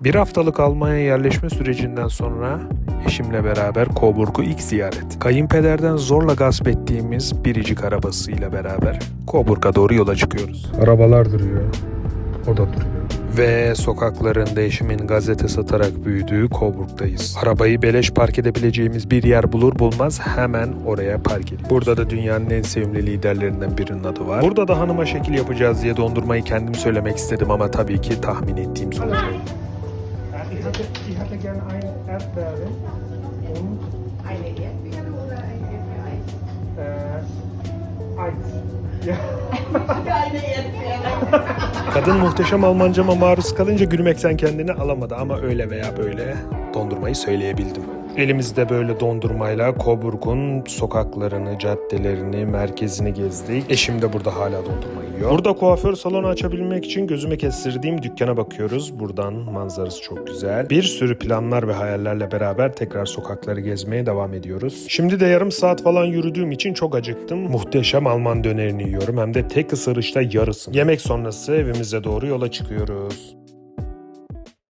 Bir haftalık Almanya yerleşme sürecinden sonra eşimle beraber Coburg'u ilk ziyaret. Kayınpederden zorla gasp ettiğimiz biricik arabasıyla beraber Coburg'a doğru yola çıkıyoruz. Arabalar duruyor. O da duruyor. Ve sokaklarında eşimin gazete satarak büyüdüğü Coburg'dayız. Arabayı beleş park edebileceğimiz bir yer bulur bulmaz hemen oraya park ediyoruz. Burada da dünyanın en sevimli liderlerinden birinin adı var. Burada da hanıma şekil yapacağız diye dondurmayı kendim söylemek istedim ama tabii ki tahmin ettiğim sonucu. Ich hatte, ich hatte gerne ein Erdbeere und Eine Erdbeere oder ein Erdbeereis? äh, Eis. Ja. Eine Erdbeere. Kadın muhteşem Almancama maruz kalınca gülmekten kendini alamadı ama öyle veya böyle dondurmayı söyleyebildim. Elimizde böyle dondurmayla Coburg'un sokaklarını, caddelerini, merkezini gezdik. Eşim de burada hala dondurma yiyor. Burada kuaför salonu açabilmek için gözüme kestirdiğim dükkana bakıyoruz. Buradan manzarası çok güzel. Bir sürü planlar ve hayallerle beraber tekrar sokakları gezmeye devam ediyoruz. Şimdi de yarım saat falan yürüdüğüm için çok acıktım. Muhteşem Alman dönerini yiyorum hem de tek ısırışta yarısını. Yemek sonrası evimize doğru yola çıkıyoruz.